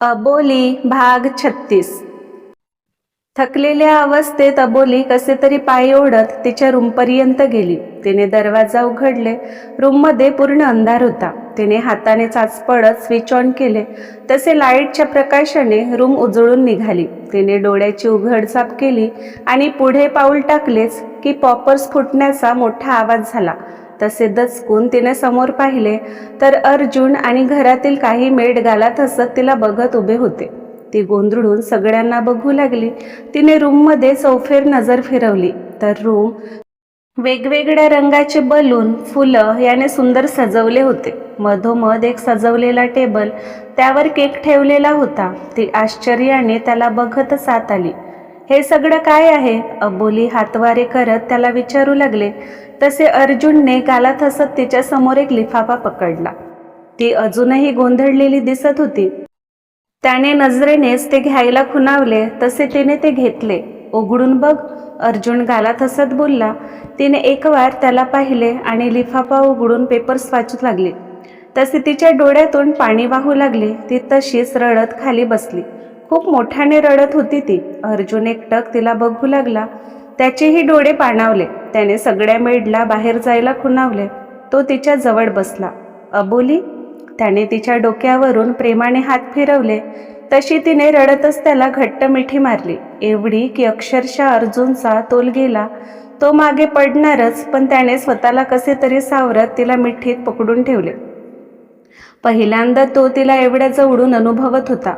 अबोली भाग छत्तीस. थकलेल्या अवस्थेत अबोली कसे तरी पाय ओढत तिच्या रूमपर्यंत गेली. तिने दरवाजा उघडले. रूममध्ये पूर्ण अंधार होता. तिने हाताने चाच पडत स्विच ऑन केले. तसे लाईटच्या प्रकाशाने रूम उजळून निघाली. तिने डोळ्याची उघडझाप केली आणि पुढे पाऊल टाकलेच की पॉपर्स फुटण्याचा मोठा आवाज झाला. तसे दचकून तिने समोर पाहिले तर अर्जुन आणि घरातील काही मेड गालात हसत तिला बघत उभे होते. ती गोंधळून सगळ्यांना बघू लागली. तिने रूममध्ये चौफेर नजर फिरवली. तर रूम वेगवेगळ्या रंगाचे बलून फुलं याने सुंदर सजवले होते. मधोमध एक सजवलेला टेबल त्यावर केक ठेवलेला होता. ती आश्चर्याने त्याला बघतच आत आली. हे सगळं काय आहे? अबोली हातवारे करत त्याला विचारू लागले. तसे अर्जुनने गालात हसत तिच्या समोर एक लिफाफा पकडला. ती अजूनही गोंधळलेली दिसत होती. त्याने नजरेनेच ते घ्यायला खुणावले. तसे तिने ते घेतले. उघडून बघ अर्जुन गालात हसत बोलला. तिने एक वार त्याला पाहिले आणि लिफाफा उघडून पेपर्स वाचू लागले. तसे तिच्या डोळ्यातून पाणी वाहू लागले. ती तशीच रडत खाली बसली. खूप मोठ्याने रडत होती ती. अर्जुन एकटक तिला बघू लागला. त्याचेही डोळे पाणावले. त्याने सगळ्या मेडला बाहेर जायला खुणावले. तो तिच्या जवळ बसला. अबोली त्याने तिच्या डोक्यावरून प्रेमाने हात फिरवले. तशी तिने रडतच त्याला घट्ट मिठी मारली. एवढी की अक्षरशः अर्जुनचा तोल गेला. तो मागे पडणारच पण त्याने स्वतःला कसे तरी सावरत तिला मिठीत पकडून ठेवले. पहिल्यांदा तो तिला एवढ्या जवळून अनुभवत होता.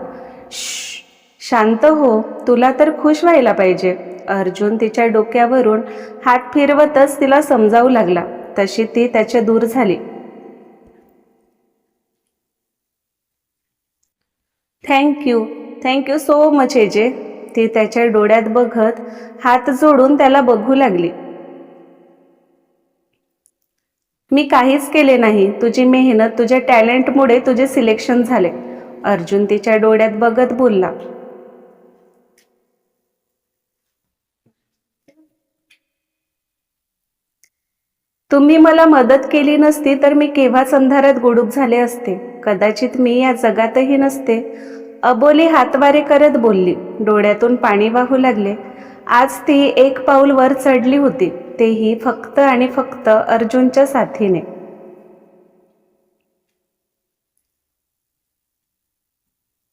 शांत हो तुला तर खुश व्हायला पाहिजे. अर्जुन तिच्या डोक्यावरून हात फिरवतच तिला समजावू लागला. तशी ती त्याच्या दूर झाली. Thank you thank you so much AJ ती त्याच्या डोळ्यात बघत हात जोडून त्याला बघू लागली. मी काहीच केले नाही. तुझी मेहनत तुझ्या टॅलेंटमुळे तुझे सिलेक्शन झाले. अर्जुन तिच्या डोळ्यात बघत बोलला. तुम्ही मला मदत केली नसती तर मी केव्हाच अंधारात गुडूप झाले असते? कदाचित मी या जगातही नसते. अबोली हातवारे करत बोलली. डोळ्यातून पाणी वाहू लागले. आज ती एक पाऊल वर चढली होती. तेही फक्त आणि फक्त अर्जुनच्या साथीने.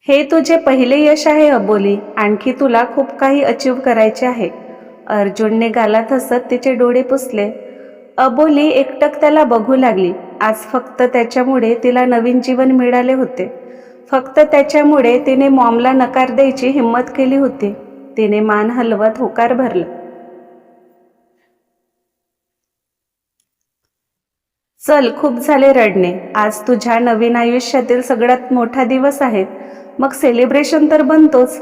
हे तुझे पहिले यश आहे अबोली. आणखी तुला खूप काही अचीव करायचे आहे. अर्जुनने गालात हसत तिचे डोळे पुसले. अबोली एकटक त्याला बघू लागली. आज फक्त त्याच्यामुळे तिला नवीन जीवन मिळाले होते. फक्त त्याच्यामुळे तिने मॉमला नकार द्यायची हिंमत केली होती. तिने मान हलवत होकार भरला. चल खूप झाले रडणे. आज तुझ्या नवीन आयुष्यातील सगळ्यात मोठा दिवस आहे. मग सेलिब्रेशन तर बनतोच.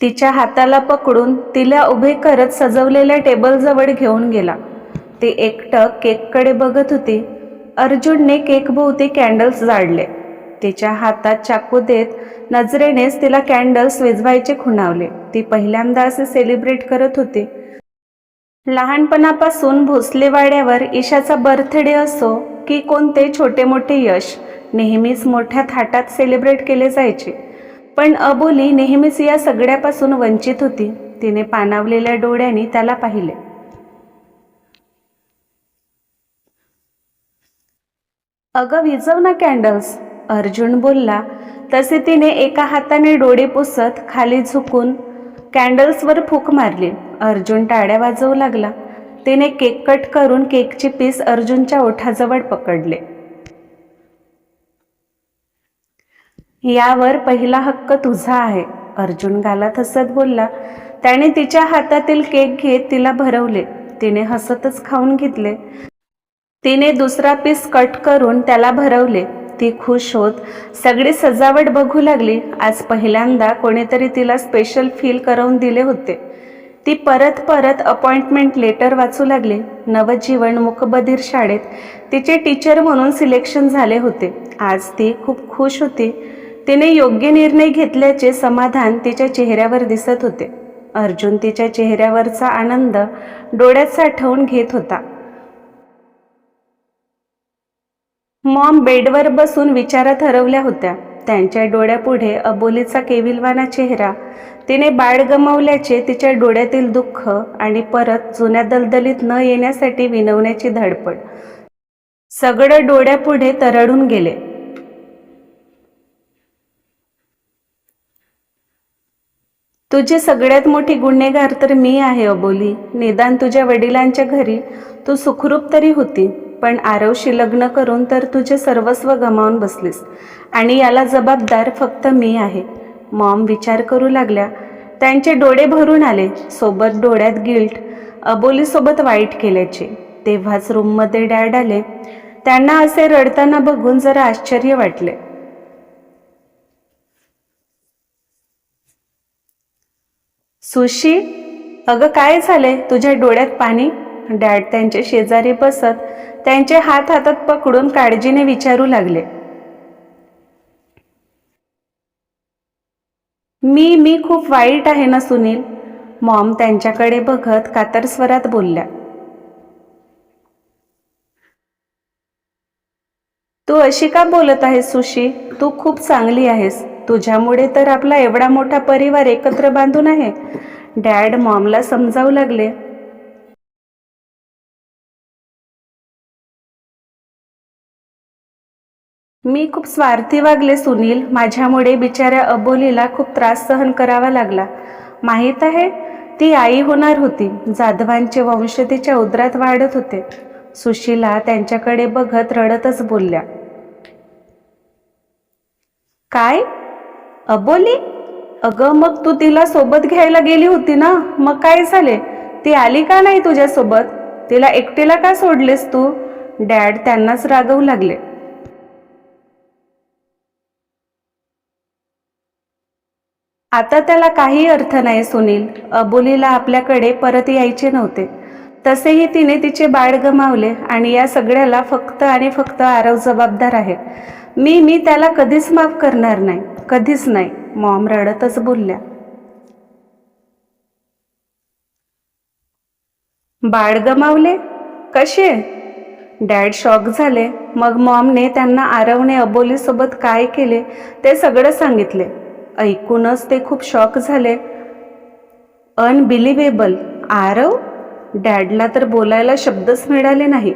तिच्या हाताला पकडून तिला उभे करत सजवलेल्या टेबलजवळ घेऊन गेला. ती एकटक केककडे बघत होती. अर्जुनने केकभोवती कॅन्डल्स जाळले तिच्या हातात चाकू देत नजरेनेच तिला कॅन्डल्स विझवायचे खुणावले. ती पहिल्यांदा असे सेलिब्रेट करत होती. लहानपणापासून भोसलेवाड्यावर ईशाचा बर्थडे असो की कोणते छोटे मोठे यश नेहमीच मोठ्या थाटात सेलिब्रेट केले जायचे. पण अबोली नेहमीच या सगळ्यापासून वंचित होती. तिने पाणावलेल्या डोळ्यांनी त्याला पाहिले. अगं विजव ना कॅन्डल्स अर्जुन बोलला तसे तिने एका हाताने डोळे पुसत खाली झुकून कॅन्डल्सवर फूक मारली. अर्जुन टाळ्या वाजवू लागला. तिने केक कट करून केकची पीस अर्जुनच्या ओठाजवळ पकडले. यावर पहिला हक्क तुझा आहे. अर्जुन गालात हसत बोलला. त्याने तिच्या हातातील केक घेत तिला भरवले. तिने हसतच खाऊन घेतले. तिने दुसरा पीस कट करून त्याला भरवले. ती खुश होत सगळी सजावट बघू लागली. आज पहिल्यांदा कोणीतरी तिला स्पेशल फील करवून दिले होते. ती परत परत अपॉइंटमेंट लेटर वाचू लागली. नवजीवन मुकबधीर शाळेत तिचे टीचर म्हणून सिलेक्शन झाले होते. आज ती खूप खुश होती. तिने योग्य निर्णय घेतल्याचे समाधान तिच्या चेहऱ्यावर दिसत होते. अर्जुन तिच्या चेहऱ्यावरचा आनंद डोळ्यात साठवून घेत होता. मॉम बेडवर बसून विचारात हरवल्या होत्या. त्यांच्या डोळ्यापुढे अबोलीचा केविलवाना चेहरा. तिने बाळ गमावल्याचे तिच्या डोळ्यातील दुःख आणि परत जुन्या दलदलीत न येण्यासाठी विनवण्याची धडपड. सगळं डोळ्यापुढे तरडून गेले. तुझी सगळ्यात मोठी गुन्हेगार तर मी आहे अबोली. निदान तुझ्या वडिलांच्या घरी तू सुखरूप तरी होती पण आरवशी लग्न करून तर तुझे सर्वस्व गमावून बसलीस. आणि याला जबाबदार फक्त मी आहे. मॉम विचार करू लागल्या. त्यांचे डोळे भरून आले. सोबत डोळ्यात गिल्ट अबोलीसोबत वाईट केल्याचे. तेव्हाच रूममध्ये डॅड आले. त्यांना असे रडताना बघून जरा आश्चर्य वाटले. सुशी अगं काय झाले तुझ्या डोळ्यात पाणी? डॅड त्यांच्या शेजारी बसत त्यांचे हात हातात पकडून काळजीने विचारू लागले. मी मी खूप वाईट आहे ना सुनील? मॉम त्यांच्याकडे बघत कातर स्वरात बोलल्या. तू अशी का बोलत आहेस सुशी? तू खूप चांगली आहेस. तुझ्यामुळे तर आपला एवढा मोठा परिवार एकत्र बांधून आहे. डॅड मॉमला समजावू लागले. मी खूप स्वार्थी वागले सुनील. माझ्यामुळे बिचाऱ्या अबोलीला खूप त्रास सहन करावा लागला. माहीत आहे ती आई होणार होती. जाधवांचे वंश तिच्या उदरात वाढत होते. सुशीला त्यांच्याकडे बघत रडतच बोलल्या. काय? अबोली अगं मग तू तिला सोबत घ्यायला गेली होती ना? मग काय झाले? ती आली का नाही तुझ्यासोबत? तिला एकटीला का सोडलेस तू? डॅड त्यांनाच रागवू लागले. आता त्याला काही अर्थ नाही सुनील. अबोलीला आपल्याकडे परत यायचे नव्हते. तसेही तिने तिचे बाळ गमावले आणि या सगळ्याला फक्त आणि फक्त आरव जबाबदार आहे. मी मी त्याला कधीच माफ करणार नाही. कधीच नाही. मॉम रडतच बोलल्या. बाळ गमावले? कसे? डॅड शॉक झाले. मग मॉमने त्यांना आरवने अबोलीसोबत काय केले ते सगळं सांगितले. ऐकूनच ते खूप शॉक झाले. अनबिलिव्हेबल आरव? डॅडला तर बोलायला शब्दच मिळाले नाही.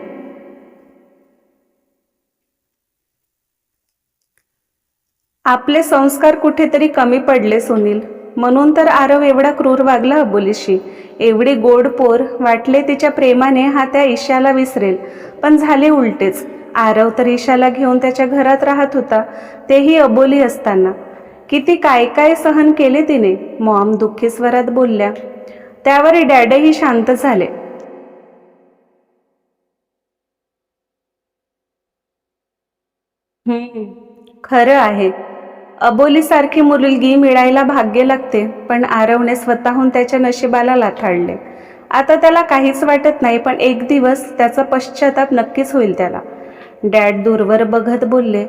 आपले संस्कार कुठेतरी कमी पडले सुनील. म्हणून तर आरव एवढा क्रूर वागला अबोलीशी. एवढी गोड पोर वाटले तिच्या प्रेमाने हा त्या ईशाला विसरेल. पण झाले उलटेच. आरव तर ईशाला घेऊन त्याच्या घरात राहत होता. तेही अबोली असताना. किती काय काय सहन केले तिने मॉम दुःखी स्वरात बोलल्या. त्यावर डॅडही शांत झाले. खरं आहे. अबोलीसारखी मुलगी मिळायला भाग्य लागते पण आरवने स्वतःहून त्याच्या नशिबाला लाथाडले आता त्याला काहीच वाटत नाही पण एक दिवस त्याचा पश्चाताप नक्कीच होईल त्याला. डॅड दूरवर बघत बोलले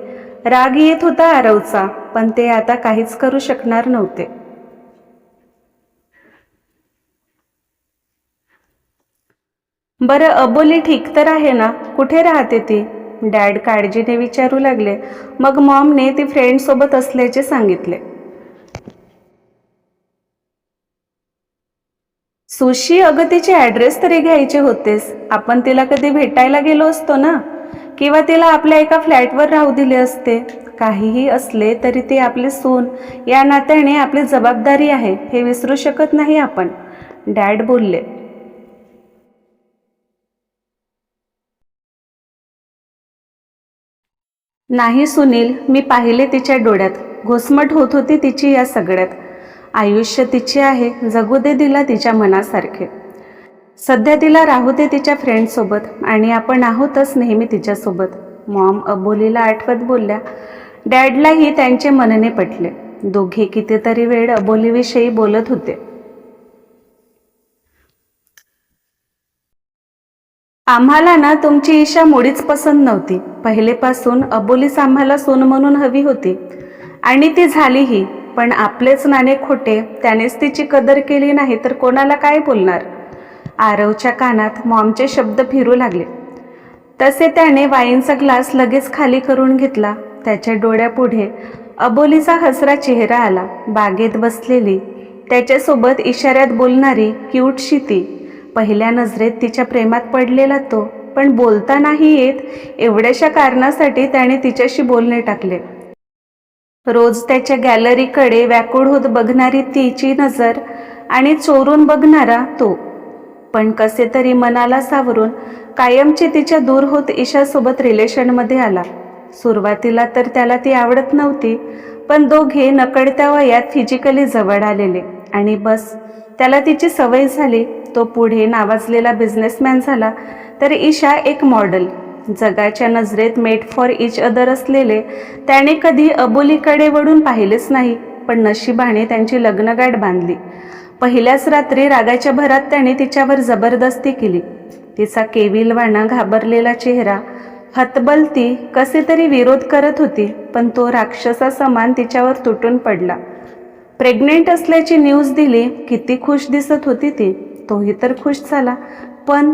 राग येत होता आरवचा पण ते आता काहीच करू शकणार नव्हते. बरं अबोली ठीक तर आहे ना? कुठे राहते ती? डॅड काळजीने विचारू लागले. मग मॉमने ती फ्रेंडसोबत असल्याचे सांगितले. सुशी अगं तिचे ॲड्रेस तरी घ्यायचे होतेस. आपण तिला कधी भेटायला गेलो असतो ना? किंवा तिला आपल्या एका फ्लॅटवर राहू दिले असते? काहीही असले तरी ती आपली सून या नात्याने आपली जबाबदारी आहे हे विसरू शकत नाही आपण. डॅड बोलले नाही सुनील मी पाहिले तिच्या डोळ्यात. घोसमट होत होती तिची या सगळ्यात. आयुष्य तिचे आहे जगू दे दिला तिच्या मनासारखे. सध्या तिला राहू दे तिच्या फ्रेंडसोबत आणि आपण आहोतच नेहमी तिच्यासोबत. मॉम अबोलीला आठवत बोलल्या डॅडलाही त्यांचे मनने पटले. दोघे कितीतरी वेळ अबोलीविषयी बोलत होते. आम्हाला ना तुमची ईशा मुळीच पसंत नव्हती. पहिलेपासून अबोलीच आम्हाला सून म्हणून हवी होती. आणि ती झालीही पण आपलेच नाणे खोटे त्यानेच तिची कदर केली नाही तर कोणाला काय बोलणार? आरवच्या कानात मॉमचे शब्द फिरू लागले. तसे त्याने वाईनचा ग्लास लगेच खाली करून घेतला. त्याच्या डोळ्यापुढे अबोलीचा हसरा चेहरा आला. बागेत बसलेली त्याच्यासोबत इशाऱ्यात बोलणारी क्यूटशी ती पहिल्या नजरेत तिच्या प्रेमात पडलेला तो. पण बोलता नाही येत एवढ्याशा कारणासाठी त्याने तिच्याशी बोलणे टाकले. रोज त्याच्या गॅलरीकडे व्याकुळ होत बघणारी तिची नजर आणि चोरून बघणारा तो. पण कसे तरी मनाला सावरून कायमचे तिच्या दूर होत ईशासोबत रिलेशनमध्ये आला. सुरुवातीला तर त्याला ती आवडत नव्हती पण दोघे नकळत्या वयात फिजिकली जवळ आलेले. आणि बस त्याला तिची सवय झाली तो पुढे नावाजलेला बिझनेसमॅन झाला. तर ईशा एक मॉडेल जगाच्या नजरेत मेड फॉर इच अदर असलेले त्याने कधी अबोलीकडे वळून पाहिलेच नाही पण नशिबाने त्यांची लग्नगाठ बांधली. पहिल्याच रात्री रागाच्या भरात त्याने तिच्यावर जबरदस्ती केली. तिचा केविलवाणा घाबरलेला चेहरा. हतबलती कसे तरी विरोध करत होती पण तो राक्षसा समान तिच्यावर तुटून पडला. प्रेग्नेंट असल्याची न्यूज दिली किती खुश दिसत होती ती. तोही तर खुश झाला. पण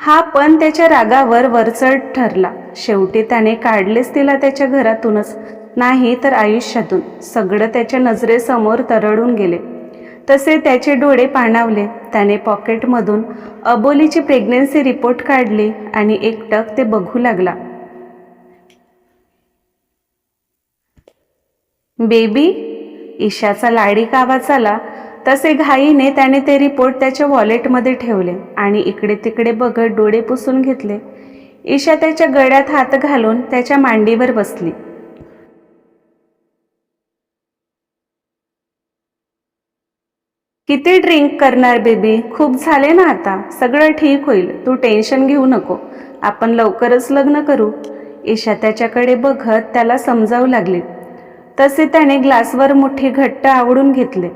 हा पण त्याच्या रागावर वरचढ ठरला. शेवटी त्याने काढलेच तिला त्याच्या घरातूनच. नाही तर आयुष्यातून. सगळं त्याच्या नजरेसमोर तरळून गेले. तसे त्याचे डोळे पाणावले. त्याने पॉकेटमधून अबोलीची प्रेग्नेन्सी रिपोर्ट काढली आणि एकटक ते बघू लागला. बेबी ईशाचा लाडीक आवाज आला. तसे घाईने त्याने ते रिपोर्ट त्याच्या वॉलेटमध्ये ठेवले आणि इकडे तिकडे बघत डोळे पुसून घेतले. ईशा त्याच्या गळ्यात हात घालून त्याच्या मांडीवर बसली. किती ड्रिंक करणार बेबी खूप झाले ना आता. सगळं ठीक होईल. तू टेन्शन घेऊ नको. आपण लवकरच लग्न करू. ईशा त्याच्याकडे बघत त्याला समजावू लागली. तसे त्याने ग्लासवर मोठी घट्ट आवडून घेतले.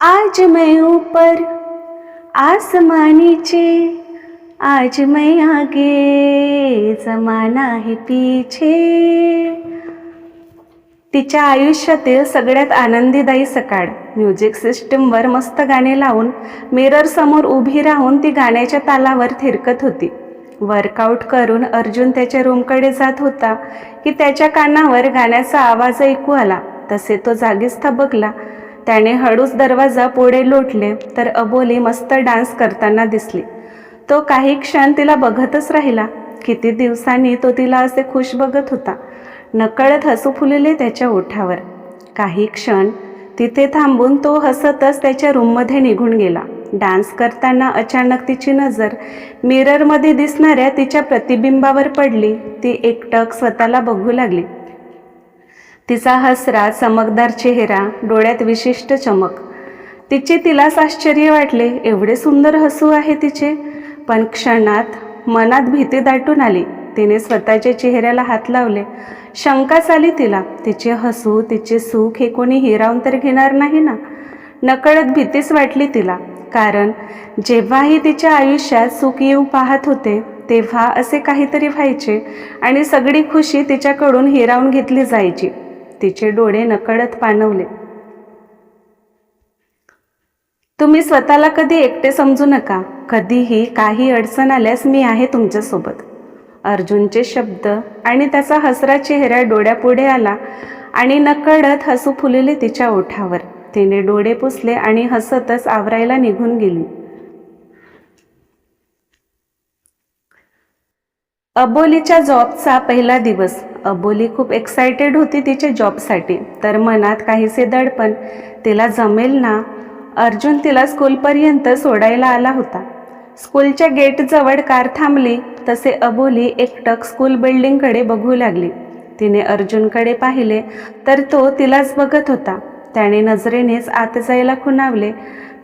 आज मैं ऊपर आसमानीचे आज मैं आगे जमाना है पीछे. तिच्या आयुष्यातील सगळ्यात आनंदीदायी सकाळ. म्युझिक सिस्टीमवर मस्त गाणे लावून मिरर समोर उभी राहून ती गाण्याच्या तालावर थिरकत होती. वर्कआउट करून अर्जुन त्याच्या रूमकडे जात होता की त्याच्या कानावर गाण्याचा आवाज ऐकू आला. तसे तो जागीच थबकला. त्याने हळूच दरवाजा पुढे लोटले तर अबोली मस्त डान्स करताना दिसली. तो काही क्षण तिला बघतच राहिला. किती दिवसांनी तो तिला असे खुश बघत होता. नकळत हसू फुलले त्याच्या ओठावर. काही क्षण तिथे थांबून तो हसतच त्याच्या रूममध्ये निघून गेला. डान्स करताना अचानक तिची नजर मिररमध्ये दिसणाऱ्या तिच्या प्रतिबिंबावर पडली. ती एकटक स्वतःला बघू लागली. तिचा हसरा चमकदार चेहरा डोळ्यात विशिष्ट चमक. तिचे तिलाच आश्चर्य वाटले. एवढे सुंदर हसू आहे तिचे. पण क्षणात मनात भीती दाटून आली. तिने स्वतःच्या चेहऱ्याला हात लावले. शंकाच आली तिला. तिचे हसू तिचे सुख हे कोणी हिरावून तर घेणार नाही ना? नकळत भीतीच वाटली तिला. कारण जेव्हाही तिच्या आयुष्यात सुख येऊ पाहत होते तेव्हा असे काहीतरी व्हायचे आणि सगळी खुशी तिच्याकडून हिरावून घेतली जायची. तिचे डोळे नकळत पाणवले तुम्ही स्वतःला कधी एकटे समजू नका. कधीही काही अडचण आल्यास मी आहे तुमच्यासोबत. अर्जुनचे शब्द आणि त्याचा हसरा चेहरा डोळ्यापुढे आला आणि नकळत हसू फुलले तिच्या ओठावर. तिने डोळे पुसले आणि हसतच आवरायला निघून गेली. अबोलीच्या जॉबचा पहिला दिवस. अबोली खूप एक्सायटेड होती तिच्या जॉबसाठी. तर मनात काहीसे दडपण. तिला जमेल ना? अर्जुन तिला स्कूलपर्यंत सोडायला आला होता. स्कूलच्या गेटजवळ कार थांबली. तसे अबोली एकटक स्कूल बिल्डिंगकडे बघू लागली. तिने अर्जुनकडे पाहिले तर तो तिलाच बघत होता. त्याने नजरेनेच आत जायला खुणावले.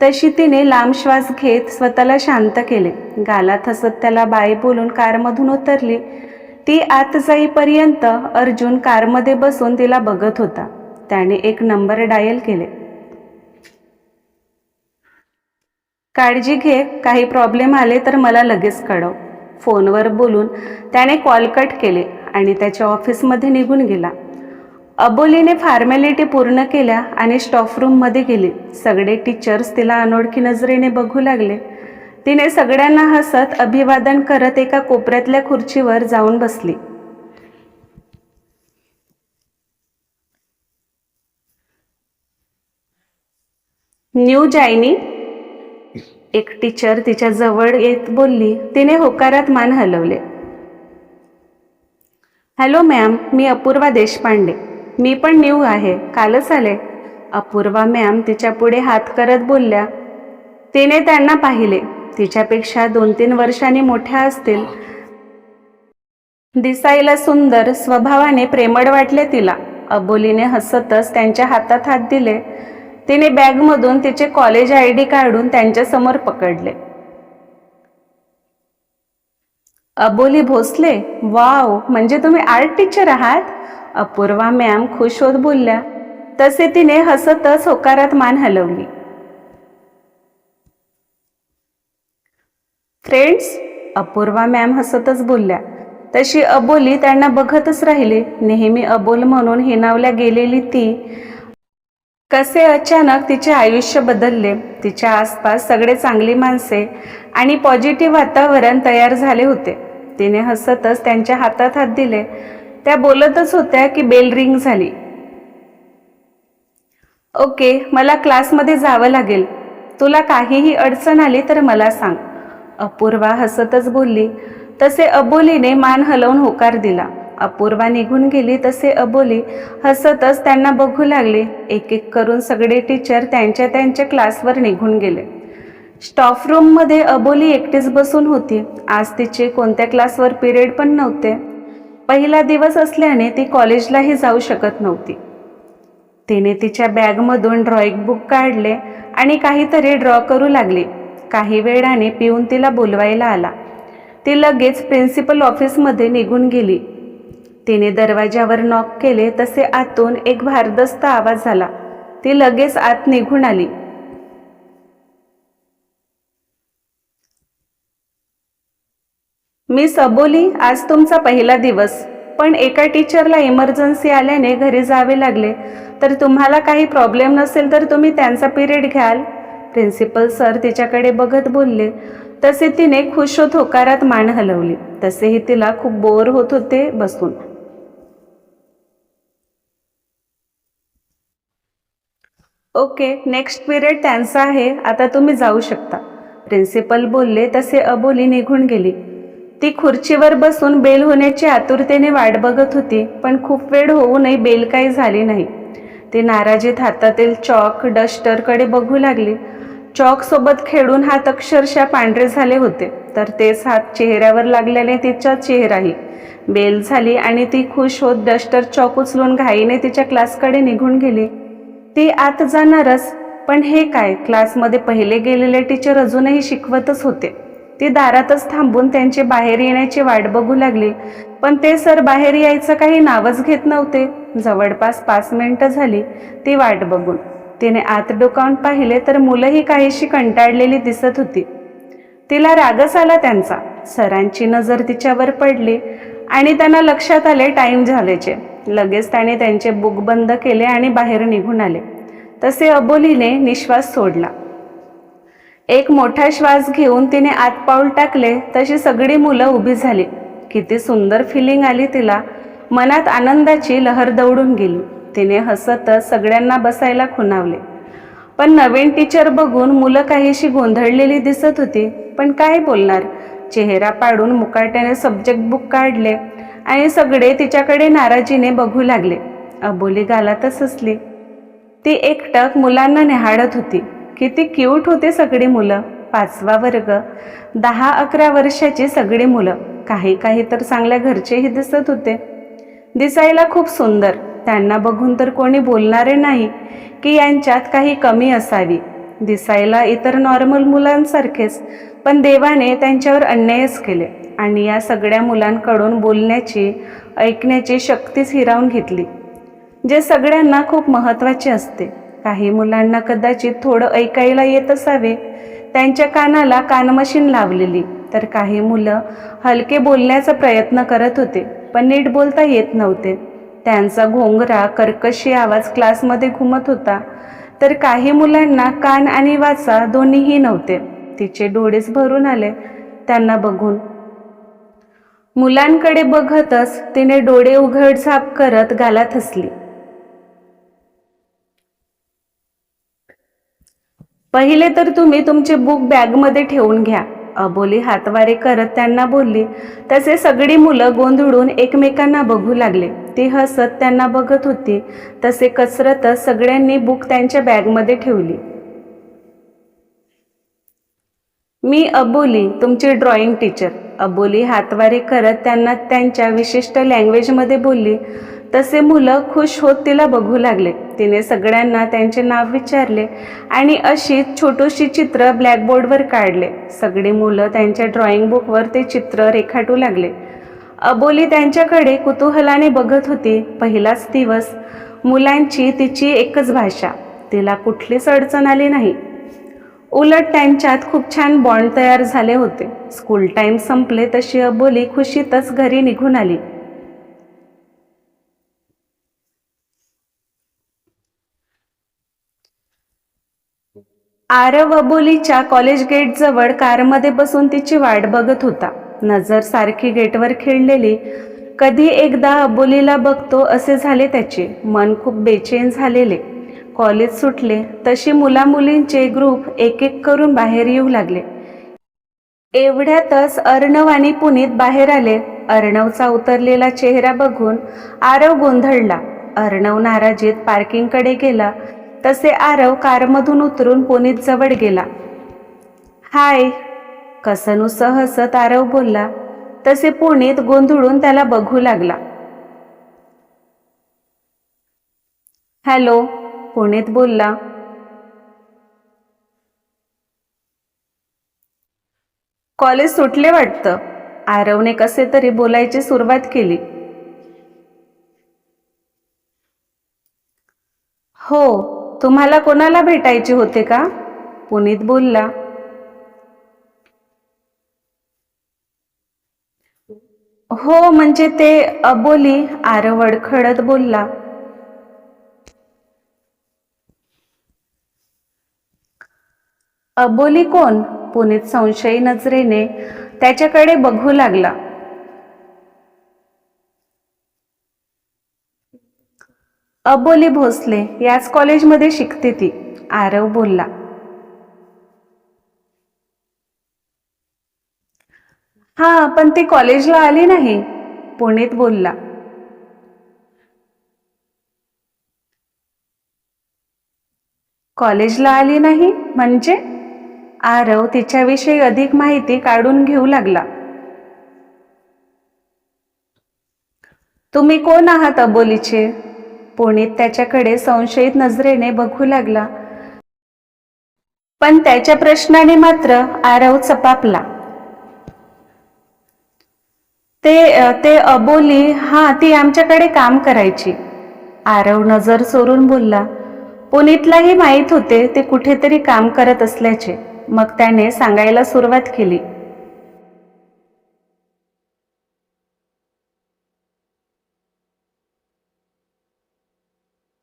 तशी तिने लांब श्वास घेत स्वतःला शांत केले. गालात हसत त्याला बाई बोलून कारमधून उतरली. ती आत जाईपर्यंत अर्जुन कारमध्ये बसून तिला बघत होता. त्याने एक नंबर डायल केले. काळजी घे काही प्रॉब्लेम आले तर मला लगेच कळव. फोनवर बोलून त्याने कॉल कट केले आणि त्याच्या ऑफिसमध्ये निघून गेला. अबोलीने फॉर्मॅलिटी पूर्ण केल्या आणि स्टॉफ रूममध्ये गेली. सगळे टीचर्स तिला अनोळखी नजरेने बघू लागले. तिने सगळ्यांना हसत अभिवादन करत एका कोपऱ्यातल्या खुर्चीवर जाऊन बसली. न्यू जायनी एक टीचर तिच्या जवळ येत बोलली तिने होकारात मान हलवले. हॅलो मॅम मी अपूर्वा देशपांडे. मी पण न्यू आहे. कालच आले. अपूर्वा मॅम तिच्या पुढे हात करत बोलल्या तिने त्यांना पाहिले. तिच्यापेक्षा दोन तीन वर्षांनी मोठ्या असतील. दिसायला सुंदर स्वभावाने प्रेमळ वाटले तिला. अबोलीने हसतच त्यांच्या हातात हात दिले. तिने बॅगमधून तिचे कॉलेज आय डी काढून त्यांच्यासमोर पकडले. अबोली भोसले वाव म्हणजे तुम्ही आर्ट टीचर आहात? अपूर्वा मॅम खुश होत बोलल्या. तसे तिने हसतच होकारात मान हलवली. फ्रेंड्स अपूर्वा मॅम हसतच बोलल्या. तशी अबोली त्यांना बघतच राहिली. नेहमी अबोल म्हणून हिनावल्या गेलेली ती कसे अचानक तिचे आयुष्य बदलले तिच्या आसपास सगळे चांगली माणसे आणि पॉझिटिव्ह वातावरण तयार झाले होते. तिने हसतच त्यांच्या हातात हात दिले. त्या बोलतच होत्या की बेल रिंग झाली. ओके मला क्लासमध्ये जावं लागेल. तुला काहीही अडचण आली तर मला सांग. अपूर्वा हसतच बोलली. तसे अबोलीने मान हलवून होकार दिला. अपूर्वा निघून गेली तसे अबोली हसतच त्यांना बघू लागले. एक एक करून सगळे टीचर त्यांच्या त्यांच्या क्लासवर निघून गेले. स्टॉफ रूममध्ये अबोली एकटीच बसून होती. आज तिचे कोणत्या क्लासवर पिरियड पण नव्हते. पहिला दिवस असल्याने ती कॉलेजलाही जाऊ शकत नव्हती. तिने तिच्या बॅगमधून ड्रॉइंग बुक काढले आणि काहीतरी ड्रॉ करू लागली. काही वेळाने पिऊन तिला बोलवायला आला. ती लगेच प्रिन्सिपल ऑफिसमध्ये निघून गेली. तिने दरवाज्यावर नॉक केले तसे आतून एक भारदस्त आवाज झाला ती लगेच आत निघून आली. मी सबोली आज तुमचा पहिला दिवस. पण एका टीचरला इमर्जन्सी आल्याने घरी जावे लागले. तर तुम्हाला काही प्रॉब्लेम नसेल तर तुम्ही त्यांचा पिरियड घ्याल. प्रिन्सिपल सर तिच्याकडे बघत बोलले. तसे तिने खुश होत होकारात मान हलवली. तसेही तिला खूप बोर होत होते बसून. ओके नेक्स्ट पिरियड त्यांचा आहे. आता तुम्ही जाऊ शकता. प्रिन्सिपल बोलले तसे अबोली निघून गेली. ती खुर्चीवर बसून बेल होण्याची आतुरतेने वाट बघत होती पण खूप वेळ होऊनही बेल काही झाली नाही. ती नाराजीत हातातील चॉक डस्टरकडे बघू लागली. चॉकसोबत खेळून हात अक्षरशः पांढरे झाले होते तर तेच हात चेहऱ्यावर लागल्याने तिचा चेहराही. बेल झाली आणि ती खुश होत डस्टर चॉक उचलून घाईने तिच्या क्लासकडे निघून गेली. ती आत जाणारच. पण हे काय? क्लासमध्ये पहिले गेलेले टीचर अजूनही शिकवतच होते. ती दारातच थांबून त्यांचे बाहेर येण्याची वाट बघू लागली. पण ते सर बाहेर यायचं काही नावच घेत नव्हते. जवळपास पाच मिनटं झाली ती वाट बघून. तिने आत डोकावून पाहिले तर मुलंही काहीशी कंटाळलेली दिसत होती. तिला रागच आला त्यांचा. सरांची नजर तिच्यावर पडली आणि त्यांना लक्षात आले टाईम झाल्याचे. लगेच त्याने त्यांचे बुक बंद केले आणि बाहेर निघून आले. तसे अबोलीने निश्वास सोडला. एक मोठा श्वास घेऊन तिने आत पाऊल टाकले तशी सगळी मुलं उभी झाली. किती सुंदर फिलिंग आली तिला. मनात आनंदाची लहर दौडून गेली. तिने हसतच सगळ्यांना बसायला खुणावले. पण नवीन टीचर बघून मुलं काहीशी गोंधळलेली दिसत होती. पण काय बोलणार? चेहरा पाडून मुकाट्याने सब्जेक्ट बुक काढले. आणि सगळे तिच्याकडे नाराजीने बघू लागले. अबोली गालातच हसली. ती एकटक मुलांना निहाळत होती. किती क्यूट होते सगळी मुलं. पाचवा वर्ग. दहा अकरा वर्षाची सगळी मुलं. काही काही तर चांगल्या घरचेही दिसत होते. दिसायला खूप सुंदर. त्यांना बघून तर कोणी बोलणारे नाही की यांच्यात काही कमी असावी. दिसायला इतर नॉर्मल मुलांसारखेच. पण देवाने त्यांच्यावर अन्यायच केले. आणि या सगळ्या मुलांकडून बोलण्याची ऐकण्याची शक्तीच हिरावून घेतली जे सगळ्यांना खूप महत्त्वाचे असते. काही मुलांना कदाचित थोडं ऐकायला येत असावे त्यांच्या कानाला कानमशीन लावलेली तर काही मुलं हलके बोलण्याचा प्रयत्न करत होते पण नीट बोलता येत नव्हते. त्यांचा घोंगरा कर्कशी आवाज क्लासमध्ये घुमत होता तर काही मुलांना कान आणि वाचा दोन्हीही नव्हते. तिचे डोळेच भरून आले. त्यांना बघून मुलांकडे बघतच तिने डोळे उघडझाप करत गालात हसली. पहिले तर तुम्ही तुमचे बुक बॅगमध्ये ठेवून घ्या अबोली हातवारे करत त्यांना बोलली. तसे सगळी मुलं गोंधळून एकमेकांना बघू लागले. ती हसत त्यांना बघत होती. तसे कसरतच सगळ्यांनी बुक त्यांच्या बॅगमध्ये ठेवली. मी अबोली तुमची ड्रॉइंग टीचर अबोली हातवारी करत त्यांना त्यांच्या विशिष्ट लँग्वेजमध्ये बोलली. तसे मुलं खुश होत तिला बघू लागले. तिने सगळ्यांना त्यांचे नाव विचारले आणि अशी छोटीशी चित्र ब्लॅकबोर्डवर काढले. सगळी मुलं त्यांच्या ड्रॉइंग बुकवर ते चित्र रेखाटू लागले. अबोली त्यांच्याकडे कुतूहलाने बघत होती. पहिलाच दिवस मुलांची तिची एकच भाषा. तिला कुठलीच अडचण आली नाही. उलट त्यांच्यात खूप छान बॉन्ड तयार झाले होते. स्कूल टाईम संपले तशी अबोली खुशीतच घरी निघून आली. आरव अबोलीच्या कॉलेज गेटजवळ कारमध्ये बसून तिची वाट बघत होता. नजर सारखी गेटवर खेळलेली कधी एकदा अबोलीला बघतो असे झाले त्याचे. मन खूप बेचैन झालेले. कॉलेज सुटले तशी मुलामुलींचे ग्रुप एक एक करून बाहेर येऊ लागले. एवढ्यातच अर्णव आणि पुनीत बाहेर आले. अर्णवचा उतरलेला चेहरा बघून आरव गोंधळला. अर्णव नाराजीत पार्किंगकडे गेला. तसे आरव कारमधून उतरून पुनीत जवळ गेला. हाय कसनू हसत आरव बोलला. तसे पुनीत गोंधळून त्याला बघू लागला. हॅलो पुणेत बोलला? कॉलेज सुटले वाटतं. आरवने कसे तरी बोलायची सुरुवात केली. हो तुम्हाला कोणाला भेटायचे होते का? पुनीत बोलला. हो म्हणजे ते अबोली आरव अडखळत बोलला. अबोली कोण? पुनीत संशयी नजरेने त्याच्याकडे बघू लागला. अबोली भोसले याच कॉलेजमध्ये शिकते ती आरव बोलला. हा पण ती कॉलेजला आली नाही पुणेत बोलला. कॉलेजला आली नाही म्हणजे? आरव तिच्याविषयी अधिक माहिती काढून घेऊ लागला. तुम्ही कोण आहात अबोलीचे? पुणित त्याच्याकडे संशयित नजरेने बघू लागला. पण त्याच्या प्रश्नाने मात्र आरव चपापला. ते ते अबोली हा ती आमच्याकडे काम करायची. आरव नजर चोरून बोलला. पुनीतलाही माहीत होते ते कुठेतरी काम करत असल्याचे. मग त्याने सांगायला सुरुवात केली.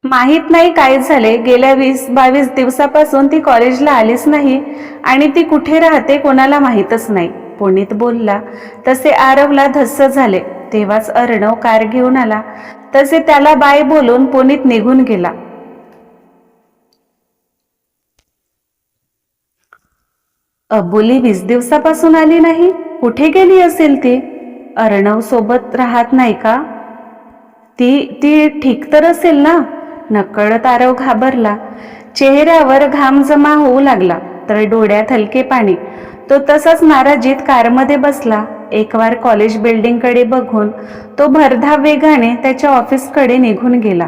माहीत नाही काय झाले गेल्या वीस बावीस दिवसापासून ती कॉलेजला आलीच नाही आणि ती कुठे राहते कोणाला माहीतच नाही. पुणीत बोलला तसे आरवला धस्स झाले. तेव्हाच अर्णव कार घेऊन आला. तसे त्याला बाय बोलून पुनीत निघून गेला. अबोली वीस दिवसापासून आली नाही? कुठे गेली असेल ती? अर्णव सोबत राहत नाही का? ती ती ठीक तर असेल ना? नकळत आरव घाबरला. चेहऱ्यावर घाम जमा होऊ लागला तर डोळ्यात हलके पाणी. तो तसाच नाराजीत कारमध्ये बसला. एकवार कॉलेज बिल्डिंगकडे बघून तो भरधाव वेगाने त्याच्या ऑफिसकडे निघून गेला.